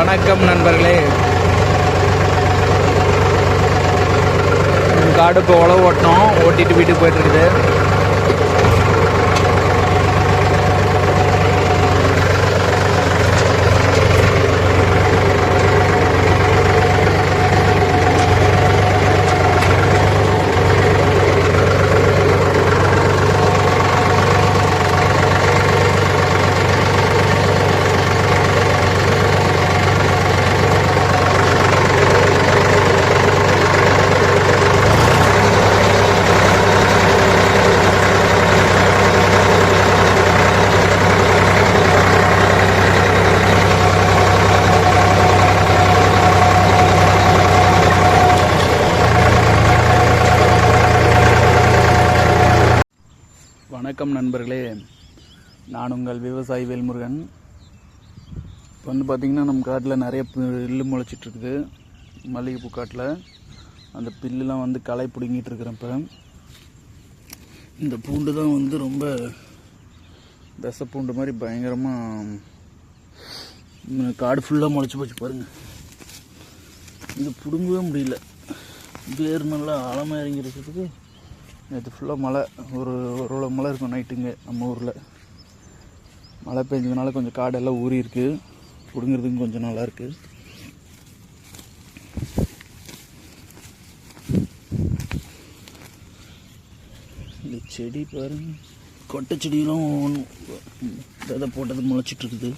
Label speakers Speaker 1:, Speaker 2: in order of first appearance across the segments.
Speaker 1: வணக்கம் நண்பர்களே. காடு இப்போ உழவு ஓட்டினோம் ஓட்டிட்டு வீட்டுக்கு போயிட்டு வணக்கம் நண்பர்களே. நான் உங்கள் விவசாயி வேல்முருகன். இப்போ வந்து பார்த்திங்கன்னா நம்ம காட்டில் நிறைய பில்லு முளைச்சிட்டு இருக்குது மல்லிகைப்பூ காட்டில். அந்த பில்லுலாம் வந்து களை பிடுங்கிட்டு இருக்கிறேன் இப்போ இந்த பூண்டு தான் வந்து ரொம்ப விச பூண்டு மாதிரி பயங்கரமாக காடு ஃபுல்லாக முளைச்சி போச்சு பாருங்கள் இது பிடுங்கவே முடியல. வேர் நல்லா ஆழமாக இறங்கி இருக்கிறதுக்கு நேற்று ஃபுல்லாக மழை. ஒரு ஒரு மழை இருக்கும் நைட்டுங்க நம்ம ஊரில். மழை பெஞ்சதுனால கொஞ்சம் காடெல்லாம் ஊறி இருக்கு பிடுங்கிறதுக்கும் கொஞ்சம் நல்லா இருக்கு. இந்த செடி பாருங்க. கொட்டை செடியெல்லாம் விதை போட்டது முளைச்சிட்டு இருக்குது.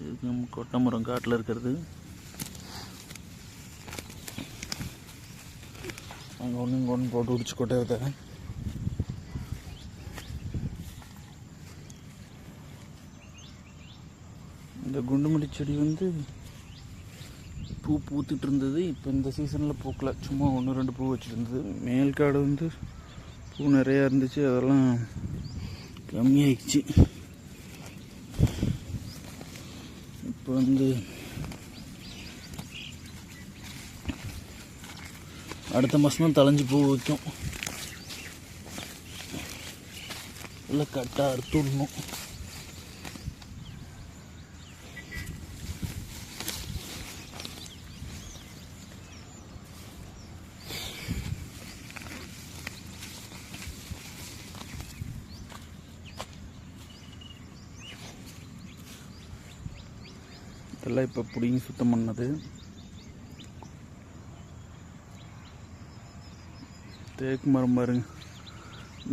Speaker 1: இது நம்ம கொட்டை மரம் காட்டில் இருக்கிறது. அங்கே ஒன்று இங்கே ஒன்று போட்டு உடிச்சு கொட்டை விதை இந்த குண்டுமல்லி செடி வந்து பூ பூத்துட்டு இருந்தது. இப்போ இந்த சீசனில் பூக்கல. சும்மா ஒன்று ரெண்டு பூ வச்சுட்டு இருந்தது. மேல் காடு வந்து பூ நிறையா இருந்துச்சு. அதெல்லாம் கம்மியாயிடுச்சு. இப்போ வந்து அடுத்த மாதம் தான் தலைஞ்சு பூ வைக்கும். இல்லை கட்டாக அறுத்து விடணும். இதெல்லாம் இப்போ பிடிங்கி சுத்தம் பண்ணது. தேக்கு மரம் பாருங்க.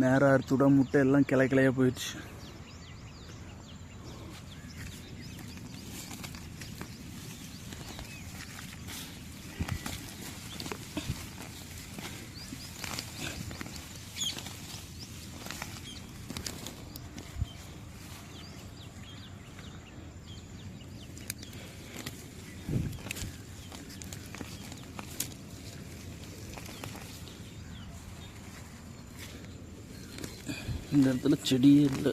Speaker 1: நேராக அறுத்து விட முட்டை எல்லாம் கிளை கிளையாக போயிடுச்சு. இந்த இடத்துல செடியே இல்லை.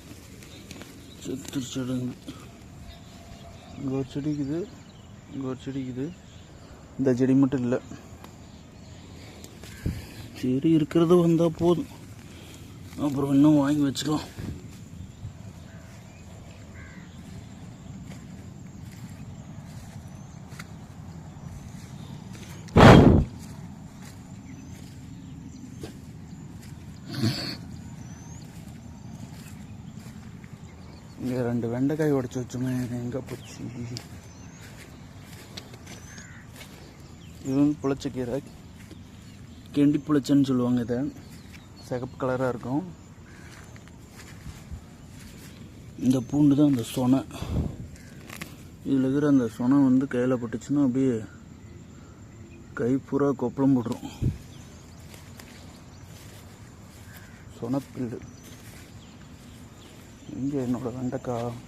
Speaker 1: செத்து செடுங்க இங்கே ஒரு செடி இருக்குது. இங்கே ஒரு செடி இருக்குது. இந்த செடி மட்டும் இல்லை. சரி இருக்கிறது வந்தால் போதும். அப்புறம் இன்னும் வாங்கி வச்சுக்கலாம். இங்கே ரெண்டு வெண்டைக்காய் உடச்சி வச்சோமே எங்கே போச்சு? இது வந்து புளிச்சக்கீரை. கெண்டி புளிச்சன்னு சொல்லுவாங்க இதை. சிகப்பு கலராக இருக்கும். இந்த பூண்டு தான் அந்த சொனை. இதில் இருக்கிற அந்த சொனை வந்து கையில் பட்டுச்சுன்னா அப்படியே கை பூரா கொப்பளம் போட்டுரும். சொனப்பில்லு இங்கே என்னோட வெண்டைக்காய்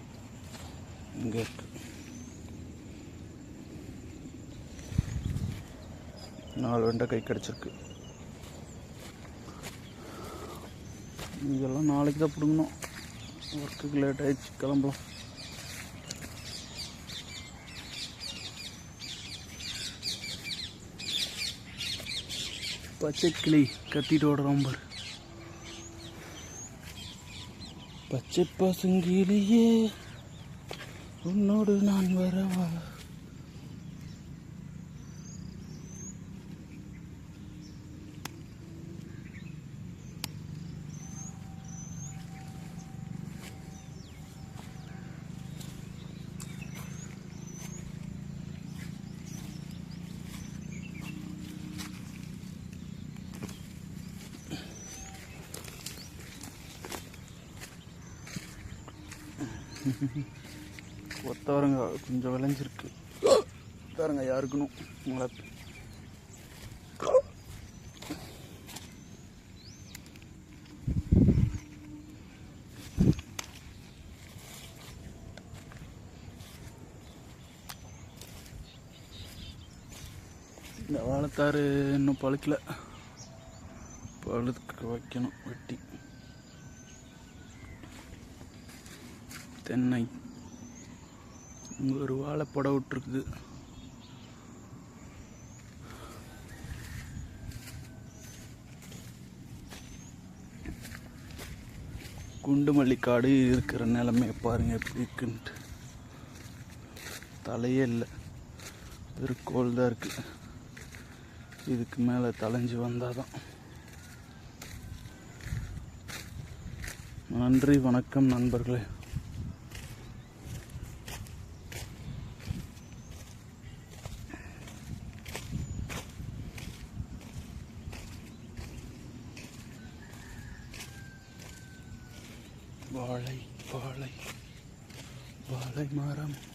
Speaker 1: இங்கே இருக்கு. நாலு வெண்டைக்காய் கிடச்சிருக்கு. இதெல்லாம் நாளைக்கு தான் பிடுங்கணும். ஒர்க்குக்கு லேட் ஆயிடுச்சு கிளம்பலாம். பச்சை கிளி கத்திட்டு ஓடுறோம் பாரு. பச்சை பசுங்கிலேயே உன்னோடு நான் வரவா? ஒத்தவரங்க கொஞ்சம் விளைஞ்சிருக்கு. பாருங்க யாருக்கணும் உங்களை இந்த வாழைத்தாறு இன்னும் பழுக்கலை. பழுக்க வைக்கணும் வெட்டி. தென்னை. இங்கே ஒரு வாழைப்படம் விட்டுருக்குது. குண்டுமல்லி காடு இருக்கிற நிலமையை பாருங்க எப்படி இருக்குன்ட்டு. தலையே இல்லை. வெறும் கோல் தான் இருக்குது இதுக்கு மேலே தலைஞ்சு வந்தால் தான் நன்றி வணக்கம் நண்பர்களே. வாழை வாழை வாழை மரம்.